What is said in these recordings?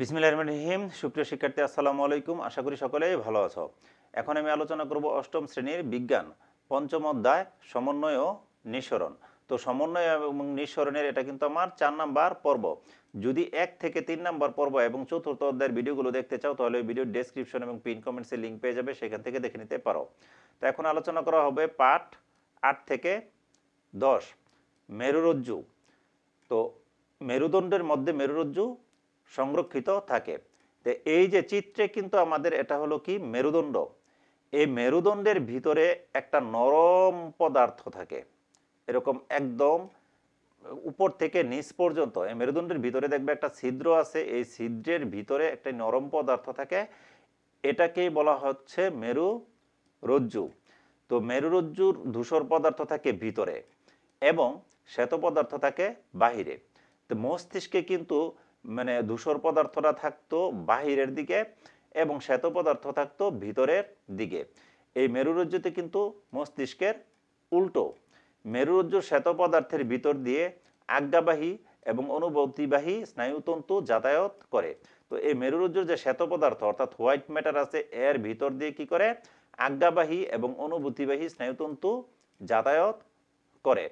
বিসমিল্লাহির রহমানির রহিম। সুপ্রিয় শিক্ষার্থী, আসসালামু আলাইকুম। আশা করি সকলেই ভালো আছো। এখন আমি আলোচনা করব অষ্টম শ্রেণির বিজ্ঞান, পঞ্চম অধ্যায়, সমন্বয় ও নিঃসরণ। তো সমন্বয় এবং নিঃসরণের এটা কিন্তু আমার চার নাম্বার পর্ব। যদি এক থেকে তিন নাম্বার পর্ব এবং চতুর্থ অধ্যায়ের ভিডিওগুলো দেখতে চাও, তাহলে ওই ভিডিওর ডেসক্রিপশন এবং পিন কমেন্টসের লিঙ্ক পেয়ে যাবে, সেখান থেকে দেখে নিতে পারো। তো এখন আলোচনা করা হবে পাঠ আট থেকে দশ। মেরুরজ্জু। তো মেরুদণ্ডের মধ্যে মেরুরজ্জু সংরক্ষিত থাকে। তো এই যে চিত্রে কিন্তু আমাদের এটা হলো কি? মেরুদণ্ড। এই মেরুদণ্ডের ভিতরে একটা নরম পদার্থ থাকে। এরকম একদম উপর থেকে নিচ পর্যন্ত। এই মেরুদণ্ডের ভিতরে দেখবে একটা ছিদ্র আছে। এই ছিদ্রের ভিতরে একটা নরম পদার্থ থাকে। এটাকেই বলা হচ্ছে মেরু রজ্জু তো মেরুরজ্জুর ধূসর পদার্থ থাকে ভিতরে এবং শ্বেত পদার্থ থাকে বাহিরে। তো মস্তিষ্কে কিন্তু মানে ধূসর পদার্থটা থাকতো বাহিরের দিকে এবং শ্বেত পদার্থ থাকতো ভিতরের দিকে। এই মেরুরজ্জুতে কিন্তু মস্তিষ্কের উল্টো। মেরুরজ্জুর শ্বেত পদার্থের ভিতর দিয়ে আজ্ঞাবাহী এবং অনুভূতিবাহী স্নায়ুতন্তু যাতায়াত করে। তো এই মেরুরজ্জুর যে শ্বেত পদার্থ, অর্থাৎ হোয়াইট ম্যাটার আছে, এর ভিতর দিয়ে কি করে? আজ্ঞাবাহী এবং অনুভূতিবাহী স্নায়ুতন্তু যাতায়াত করে।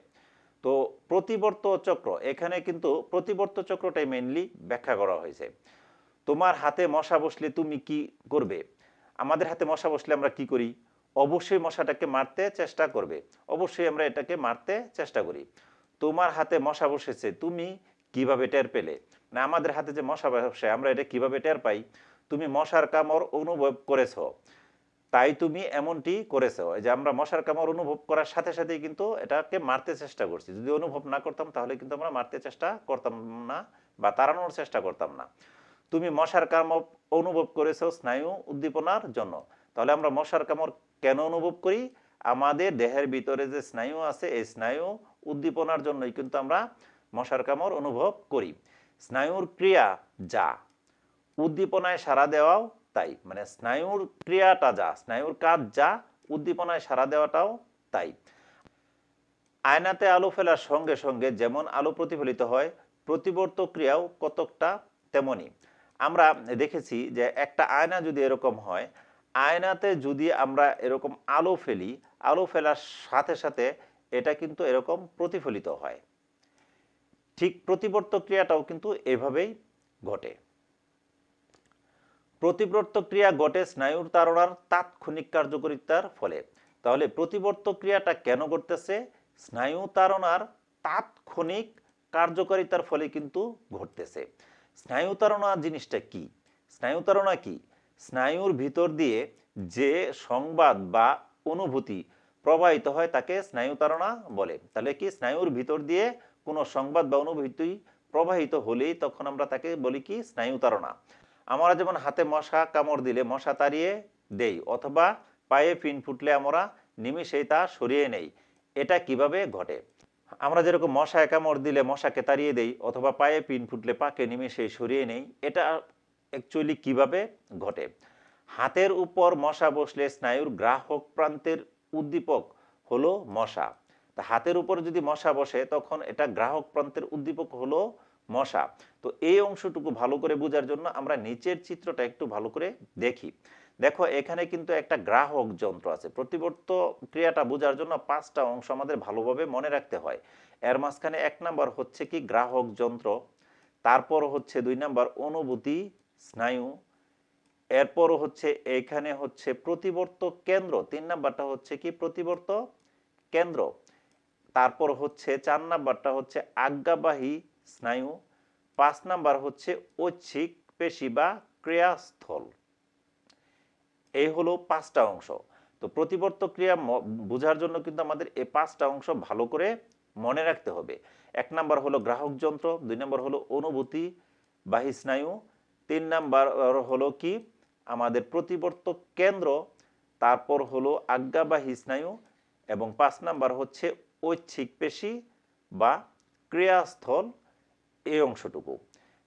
তো প্রতিবর্ত চক্র, এখানে কিন্তু প্রতিবর্ত চক্রটাই মেইনলি ব্যাখ্যা করা হয়েছে। তোমার হাতে মশা বসলে তুমি কি করবে? আমাদের হাতে মশা বসলে আমরা কি করি? অবশ্যই মশাটাকে মারতে চেষ্টা করবে। অবশ্যই আমরা এটাকে মারতে চেষ্টা করি। তোমার হাতে মশা বসেছে, তুমি কীভাবে টের পেলে? না, আমাদের হাতে যে মশা বসে, আমরা এটা কীভাবে টের পাই? তুমি মশার কামড় অনুভব করেছ। তাই তুমি এমনটি করেছ যে আমরা মশার কামড় অনুভব করার সাথে সাথেই কিন্তু এটাকে মারতে চেষ্টা করছি। যদি অনুভব না করতাম, তাহলে কিন্তু আমরা মারতে চেষ্টা করতাম না বা তাড়ানোর চেষ্টা করতাম না। তুমি মশার কামড় অনুভব করেছ স্নায়ু উদ্দীপনার জন্য। তাহলে আমরা মশার কামড় কেন অনুভব করি? আমাদের দেহের ভিতরে যে স্নায়ু আছে, এই স্নায়ু উদ্দীপনার জন্যই কিন্তু আমরা মশার কামড় অনুভব করি। স্নায়ুর ক্রিয়া যা? উদ্দীপনায় সাড়া দেওয়াও তাই মানে স্নায়ুর ক্রিয়াটা যা, স্নায়ুর কাজ যা, উদ্দীপনায় সাড়া দেওয়াটাও তাই। আয়নাতে আলো ফেলার সঙ্গে সঙ্গে যেমন আলো প্রতিফলিত হয়, প্রতিবর্ত ক্রিয়াও কতকটা তেমনই আমরা দেখেছি যে একটা আয়না যদি এরকম হয়, আয়নাতে যদি আমরা এরকম আলো ফেলি, আলো ফেলার সাথে সাথে এটা কিন্তু এরকম প্রতিফলিত হয়। ঠিক প্রতিবর্ত ক্রিয়াটাও কিন্তু এভাবেই ঘটে। প্রতিবর্ত ক্রিয়া ঘটে স্নায়ুর তাড়নার তাৎক্ষণিক কার্যকারিতার ফলে। তাহলে প্রতিবর্ত ক্রিয়াটা কেন ঘটতেছে? স্নায়ু তাড়নার তাৎক্ষণিক কার্যকারিতার ফলে কিন্তু ঘটতেছে। স্নায়ু তাড়না জিনিসটা কি? স্নায়ু তাড়না কি? স্নায়ুর ভিতর দিয়ে যে সংবাদ বা অনুভূতি প্রবাহিত হয় তাকে স্নায়ু তাড়না বলে। তাহলে কি স্নায়ুর ভিতর দিয়ে কোনো সংবাদ বা অনুভূতি প্রবাহিত হলেই তখন আমরা তাকে বলি কি? স্নায়ু তাড়না আমরা যেমন হাতে মশা কামড় দিলে মশা তাড়িয়ে দেই, অথবা পায়ে পিন ফুটলে আমরা নিমিষেই তা সরিয়ে নেই। এটা কীভাবে ঘটে? আমরা যেরকম মশায় কামড় দিলে মশাকে তাড়িয়ে দেই, অথবা পায়ে পিন ফুটলে পাকে নিমিষেই সরিয়ে নেই, এটা অ্যাকচুয়ালি কীভাবে ঘটে? হাতের উপর মশা বসলে স্নায়ুর গ্রাহক প্রান্তের উদ্দীপক হলো মশা। তা হাতের উপর যদি মশা বসে, তখন এটা গ্রাহক প্রান্তের উদ্দীপক হলো মশা। তো এই অংশটুকু ভালো করে বোঝার জন্য আমরা নিচের চিত্রটা একটু ভালো করে দেখি। দেখো, এখানে কিন্তু একটা গ্রাহক যন্ত্র আছে। প্রতিবর্ত ক্রিয়াটা বোঝার জন্য পাঁচটা অংশ আমাদের ভালোভাবে মনে রাখতে হয়। এর মাঝখানে এক নাম্বার হচ্ছে কি গ্রাহক যন্ত্র, তারপর হচ্ছে দুই নাম্বার অনুভূতি, স্নায়ু, এরপর হচ্ছে এখানে হচ্ছে প্রতিবর্ত কেন্দ্র, তিন নাম্বারটা হচ্ছে কি প্রতিবর্ত কেন্দ্র, তারপর হচ্ছে চার নাম্বারটা হচ্ছে আজ্ঞাবাহী স্নায়ু। পাঁচ নাম্বার হচ্ছে ঐচ্ছিক, পেশি বা ক্রিয়াস্থল। এই হলো পাঁচটা অংশ। তো প্রতিবর্ত ক্রিয়া বোঝার জন্য কিন্তু আমাদের এই পাঁচটা অংশ ভালো করে মনে রাখতে হবে। এক নাম্বার হলো গ্রাহক যন্ত্র, দুই নাম্বার হলো অনুভূতি বাহী স্নায়ু, তিন নাম্বার হলো কি? আমাদের প্রতিবর্ত কেন্দ্র, তারপর হলো আজ্ঞাবাহী স্নায়ু এবং পাঁচ নাম্বার হচ্ছে ঐচ্ছিক, পেশি বা ক্রিয়াস্থল। এই অংশটুকু।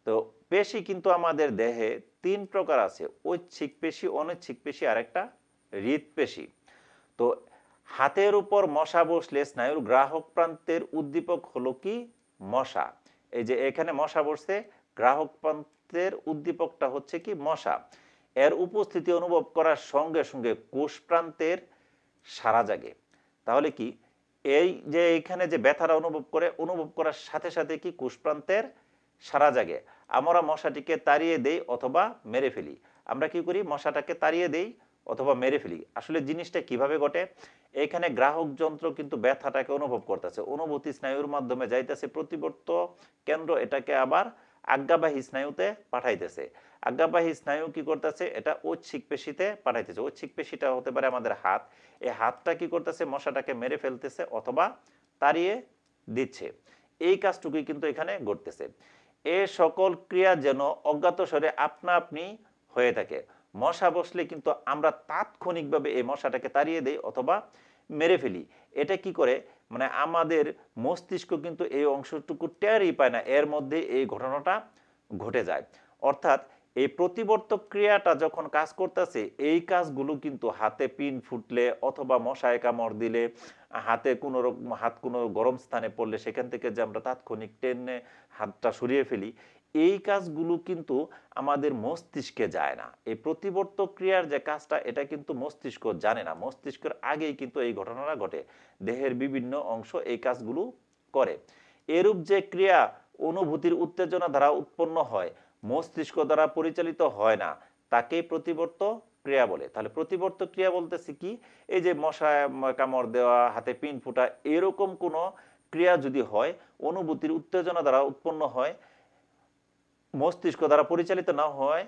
তো পেশি কিন্তু আমাদের দেহে তিন প্রকার আছে, ঐচ্ছিক পেশি, অনৈচ্ছিক পেশি, আর একটা হৃদপেশি তো হাতের উপর মশা বসলে স্নায়ুর গ্রাহক প্রান্তের উদ্দীপক হলো কি? মশা। এই যে এখানে মশা বসছে, গ্রাহক প্রান্তের উদ্দীপকটা হচ্ছে কি? মশা। এর উপস্থিতি অনুভব করার সঙ্গে সঙ্গে কোষ প্রান্তের সারা জাগে। তাহলে কি? এই যে এইখানে যে ব্যথাটা অনুভব করে, অনুভব করার সাথে সাথে কি কোষ প্রান্তের সারা জাগে? আমরা মশাটিকে তাড়িয়ে দেই অথবা মেরে ফেলি। আমরা কি করি? মশাটাকে তাড়িয়ে দেই অথবা মেরে ফেলি। আসলে জিনিসটা কীভাবে ঘটে? এখানে গ্রাহক যন্ত্র কিন্তু ব্যথাটাকে অনুভব করতেছে। অনুভূতি স্নায়ুর মাধ্যমে যাইতেছে প্রতিবর্ত কেন্দ্র, এটাকে আবার আজ্ঞাবাহী স্নায়ুতে পাঠাইতেছে। আজ্ঞাবাহী স্নায়ু কি করতেছে? এটা ঐচ্ছিক পেশিতে পাঠাইতেছে। ঐচ্ছিক পেশিটা হতে পারে আমাদের হাত। এই হাতটা কি করতেছে? মশাটাকে মেরে ফেলতেছে অথবা তাড়িয়ে দিচ্ছে। এই কাজটুকুই কিন্তু এখানে ঘটতেছে। এ সকল ক্রিয়া যেন অজ্ঞাতস্বরে আপনা আপনি হয়ে থাকে। মশা বসলে কিন্তু আমরা তাৎক্ষণিকভাবে এই মশাটাকে তাড়িয়ে দেই অথবা মেরে ফেলি। এটা কি করে? মানে আমাদের মস্তিষ্ক কিন্তু এই অংশটুকু টেরই পায় না, এর মধ্যে এই ঘটনাটা ঘটে যায়। অর্থাৎ এই প্রতিবর্তক ক্রিয়াটা যখন কাজ করতেছে, এই কাজগুলো কিন্তু হাতে পিন ফুটলে অথবা মশায় কামড় দিলে, হাতে কোনো হাত কোনো গরম স্থানে পড়লে, সেখান থেকে যে আমরা তাৎক্ষণিক টেনে হাতটা সরিয়ে ফেলি এই কাজগুলো কিন্তু আমাদের মস্তিষ্কে যায় না। এই প্রতিবর্ত ক্রিয়ার যে কাজটা, এটা কিন্তু মস্তিষ্ক জানে না। মস্তিষ্কের আগেই কিন্তু এই ঘটনাটা ঘটে। দেহের বিভিন্ন অংশ এই কাজগুলো করে। এরূপ যে ক্রিয়া অনুভূতির উত্তেজনা দ্বারা উৎপন্ন হয়, মস্তিষ্ক দ্বারা পরিচালিত হয় না, তাকেই প্রতিবর্ত ক্রিয়া বলে। তাহলে প্রতিবর্ত ক্রিয়া বলতেছি কি? এই যে মশায় কামড় দেওয়া, হাতে পিন ফুটা, এরকম কোনো ক্রিয়া যদি হয়, অনুভূতির উত্তেজনা দ্বারা উৎপন্ন হয় মস্তিষ্ক দ্বারা পরিচালিত না হয়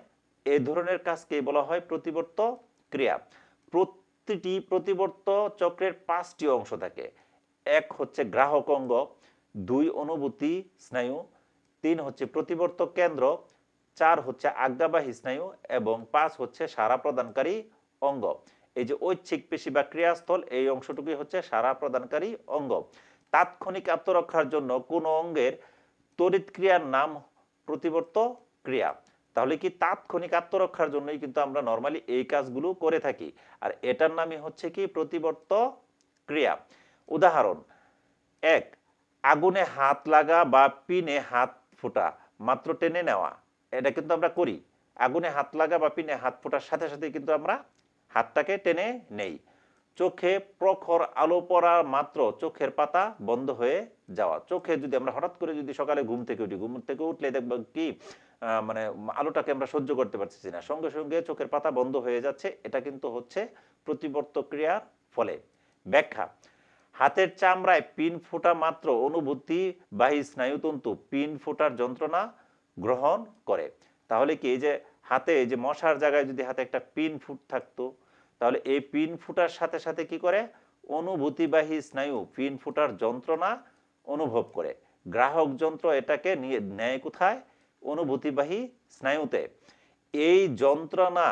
এই ধরনের কাজকে বলা হয় প্রতিবর্ত ক্রিয়া। প্রতিটি প্রতিবর্ত চক্রের পাঁচটি অংশ থাকে। এক হচ্ছে গ্রাহক অঙ্গ, দুই অনুভূতি স্নায়ু, তিন হচ্ছে প্রতিবর্তক কেন্দ্র, চার হচ্ছে আজ্ঞাবাহী স্নায়ু এবং পাঁচ হচ্ছে সারা প্রদানকারী অঙ্গ। এই যে ঐচ্ছিক পেশি বা ক্রিয়াস্থল, এই অংশটুকুই হচ্ছে সারা প্রদানকারী অঙ্গ। তাৎক্ষণিক আত্মরক্ষার জন্য কোন অঙ্গের তড়িৎ ক্রিয়ার নাম প্রতিবর্ত ক্রিয়া। তাহলে কি তাৎক্ষণিক আত্মরক্ষার জন্যই কিন্তু আমরা নর্মালি এই কাজগুলো করে থাকি। আর এটার নামই হচ্ছে কি প্রতিবর্ত ক্রিয়া। উদাহরণ, এক, আগুনে হাত লাগা বা পিনে হাত ফোটা, মাত্র টেনে নেওয়া। এটা কিন্তু আমরা করি। আগুনে হাত লাগা বা পিনে হাত ফোটার সাথে সাথে কিন্তু আমরা হাতটাকে টেনে নেই। চোখে প্রখর আলো পড়া মাত্র চোখের পাতা বন্ধ হয়ে যাওয়া। চোখে যদি আমরা হঠাৎ করে যদি সকালে ঘুম থেকে উঠি, ঘুম থেকে উঠলে দেখব কি মানে আলোটাকে আমরা সহ্য করতে পারতেছি না। সঙ্গে সঙ্গে চোখের পাতা বন্ধ হয়ে যাচ্ছে। এটা কিন্তু হচ্ছে প্রতিবর্ত ক্রিয়ার ফলে। ব্যাখ্যা, হাতের চামড়ায় পিন ফোটা মাত্র অনুভূতি বাহী স্নায়ুতন্তু পিন ফোটার যন্ত্রণা গ্রহণ করে। তাহলে কি এই যে হাতে, এই যে মশার জায়গায় যদি হাতে একটা পিন ফুট থাকতো তাহলে এই পিন ফুটার সাথে সাথে কি করে? অনুভূতিবাহী স্নায়ু, পিন ফুটার যন্ত্রণা অনুভব করে। গ্রাহক যন্ত্র এটাকে নিয়ে নেয় কোথায়? অনুভূতিবাহী স্নায়ুতে। এই যন্ত্রণা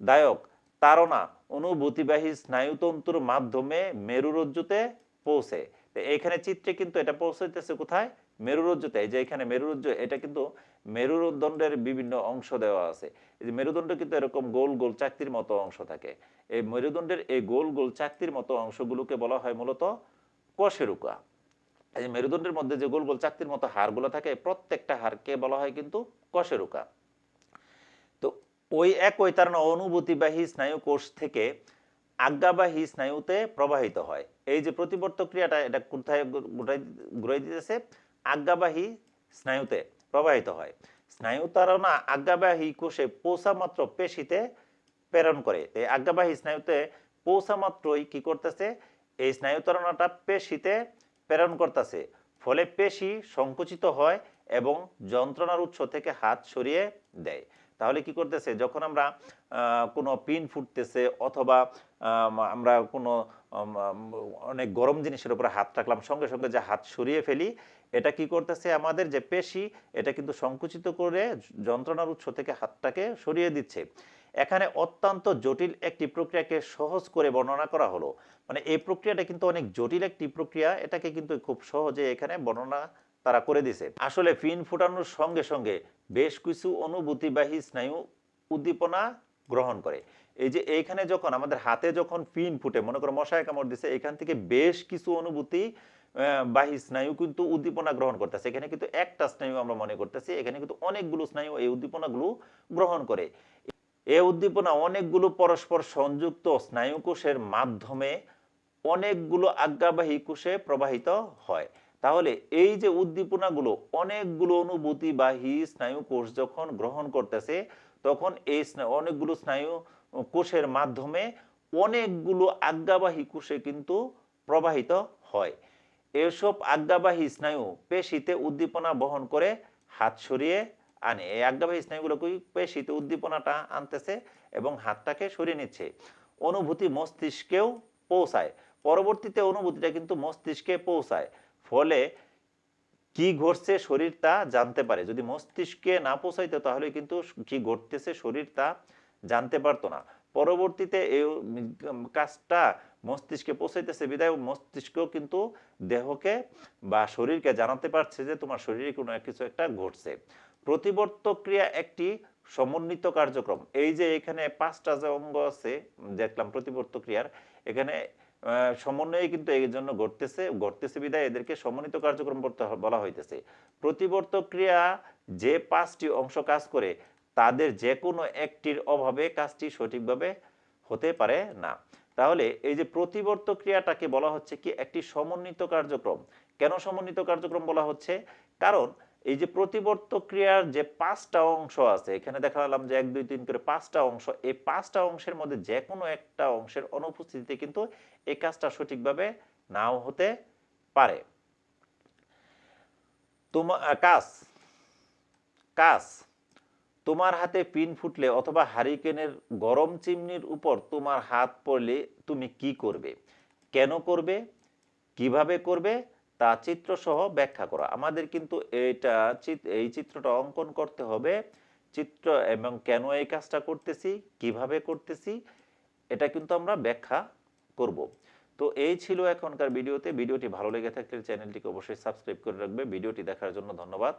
দায়ক তাড়না অনুভূতিবাহী স্নায়ুতন্তুর মাধ্যমে মেরুরজ্জুতে পৌঁছে। তো এইখানে চিত্রে কিন্তু এটা পৌঁছাইতেছে কোথায়? মেরুরজ্জুতে এই যে এখানে মেরুরজ্জু, এটা কিন্তু মেরুদণ্ডের বিভিন্ন অংশ দেওয়া আছে। এই যে মেরুদণ্ড কিন্তু এরকম গোল গোল চাকতির মতো অংশ থাকে। এই মেরুদণ্ডের এই গোল গোল চাকতির মতো অংশগুলোকে বলা হয় মূলত কশেরুকা এই মেরুদণ্ডের মধ্যে যে গোল গোল চাকতির মতো হাড়গুলো থাকে, প্রত্যেকটা হাড়কে বলা হয় কিন্তু কশেরুকা তো ওই একই তার অনুভূতিবাহী স্নায়ু কোষ থেকে আজ্ঞাবাহী স্নায়ুতে প্রবাহিত হয়। এই যে প্রতিবর্ত ক্রিয়াটা, এটা কোথায় ঘুরাই দিতেছে? আজ্ঞাবাহী স্নায়ুতে প্রবাহিত হয়। স্নায়ু তারা আজ্ঞাবাহী কোষে পৌঁছা মাত্র পেশিতে প্রেরণ করে। এই আজ্ঞাবাহী স্নায়ুতে পৌঁছা মাত্রই কি করতেছে? এই স্নায়ু তারণাটা পেশিতে প্রেরণ করতেছে। ফলে পেশি সংকুচিত হয় এবং যন্ত্রণার উৎস থেকে হাত সরিয়ে দেয়। তাহলে কি করতেছে? যখন আমরা কোনো পিন ফুটতেছে অথবা আমরা কোনো অনেক গরম জিনিসের উপরে হাত রাখলাম, সঙ্গে সঙ্গে যে হাত সরিয়ে ফেলি এটা কি করতেছে আমাদের যে পেশি, এটা কিন্তু সংকুচিত করে যন্ত্রণার উৎস থেকে হাতটাকে সরিয়ে দিচ্ছে। এখানে অত্যন্ত জটিল একটি প্রক্রিয়াকে সহজ করে বর্ণনা করা হলো। মানে এই প্রক্রিয়াটা কিন্তু অনেক জটিল একটি প্রক্রিয়া, এটাকে কিন্তু খুব সহজে এখানে বর্ণনা তারা করে দিছে। আসলে ফিন ফুটানোর সঙ্গে সঙ্গে বেশ কিছু অনুভূতিবাহী স্নায়ু উদ্দীপনা গ্রহণ করে। এই যে এইখানে যখন আমাদের হাতে যখন পিন ফুটে, মনে করো মশায় কামড় দিছে, এখান থেকে বেশ কিছু অনুভূতি বাহী স্নায়ু কিন্তু উদ্দীপনা গ্রহণ করতেছে। এখানে কিন্তু একটা স্নায়ু আমরা মনে করতেছি, এখানে কিন্তু অনেকগুলো স্নায়ু এই উদ্দীপনাগুলো গ্রহণ করে। এই উদ্দীপনা অনেকগুলো পরস্পর সংযুক্ত স্নায়ুকোষের মাধ্যমে অনেকগুলো আজ্ঞাবাহী কোষে প্রবাহিত হয়। তাহলে এই যে উদ্দীপনাগুলো, অনেকগুলো অনুভূতিবাহী স্নায়ু কোষ যখন গ্রহণ করতেছে, তখন এই অনেকগুলো স্নায়ু কোষের মাধ্যমে অনেকগুলো আজ্ঞাবাহী কোষে কিন্তু প্রবাহিত হয়। এসব আজ্ঞাবাহী স্নায়ু পেশিতে উদ্দীপনা বহন করে হাত সরিয়ে আনে। এই আজ্ঞাবাহী স্নায়ুগুলো পেশিতে উদ্দীপনাটা আনতেছে এবং হাতটাকে সরিয়ে নিচ্ছে? অনুভূতি মস্তিষ্কেও পৌঁছায়। পরবর্তীতে অনুভূতিটা কিন্তু মস্তিষ্কে পৌঁছায়। ফলে কি ঘটছে শরীর তা জানতে পারে। যদি মস্তিষ্কে না পৌঁছাইতো তাহলে কিন্তু কি ঘটতেছে শরীর তা জানতে পারতো না। পরবর্তীতে এই কাজটা মস্তিষ্কে পৌঁছাইতেছে বিদায় মস্তিষ্ক কিন্তু দেহকে বা শরীরকে জানাতে পারছে যে তোমার শরীরে কোনো কিছু একটা ঘটছে। প্রতিবর্ত ক্রিয়া একটি সমন্বিত কার্যক্রম। এই যে এখানে পাঁচটা যে অঙ্গ আছে, দেখলাম প্রতিবর্ত ক্রিয়ার, এখানে সমন্বয়ে কিন্তু এই জন্য ঘটতেছে ঘটতেছে বিদায় এদেরকে সমন্বিত কার্যক্রম করতে বলা হইতেছে। প্রতিবর্ত ক্রিয়া যে পাঁচটি অংশ কাজ করে, তাদের যে কোনো একটির অভাবে কাজটি সঠিকভাবে হতে পারে না। তাহলে এই যে প্রতিবর্ত ক্রিয়াটাকে বলা হচ্ছে কি একটি সমন্বিত কার্যক্রম। কেন সমন্বিত কার্যক্রম বলা হচ্ছে? কারণ এই যে প্রতিবর্ত ক্রিয়ার যে পাঁচটা অংশ আছে, এখানে দেখালাম যে এক, দুই, তিন করে পাঁচটা অংশ, এই পাঁচটা অংশের মধ্যে যে কোনো একটা অংশের অনুপস্থিতিতে কিন্তু এই কাজটা সঠিকভাবে নাও হতে পারে। তোমার কাজ। কাজ। তোমার হাতে পিন ফুটলে অথবা হারিকেনের গরম চিমনির উপর তোমার হাত পড়লে তুমি কি করবে? কেন করবে? কীভাবে করবে? তা চিত্রসহ ব্যাখ্যা করা। আমাদের কিন্তু এটা এই চিত্রটা অঙ্কন করতে হবে। চিত্র এবং কেন এই কাজটা করতেছি? কীভাবে করতেছি? এটা কিন্তু আমরা ব্যাখ্যা করব। তো এই ছিল এখনকার ভিডিওতে। ভিডিওটি ভালো লেগে থাকলে চ্যানেলটিকে অবশ্যই সাবস্ক্রাইব করে রাখবে। ভিডিওটি দেখার জন্য ধন্যবাদ।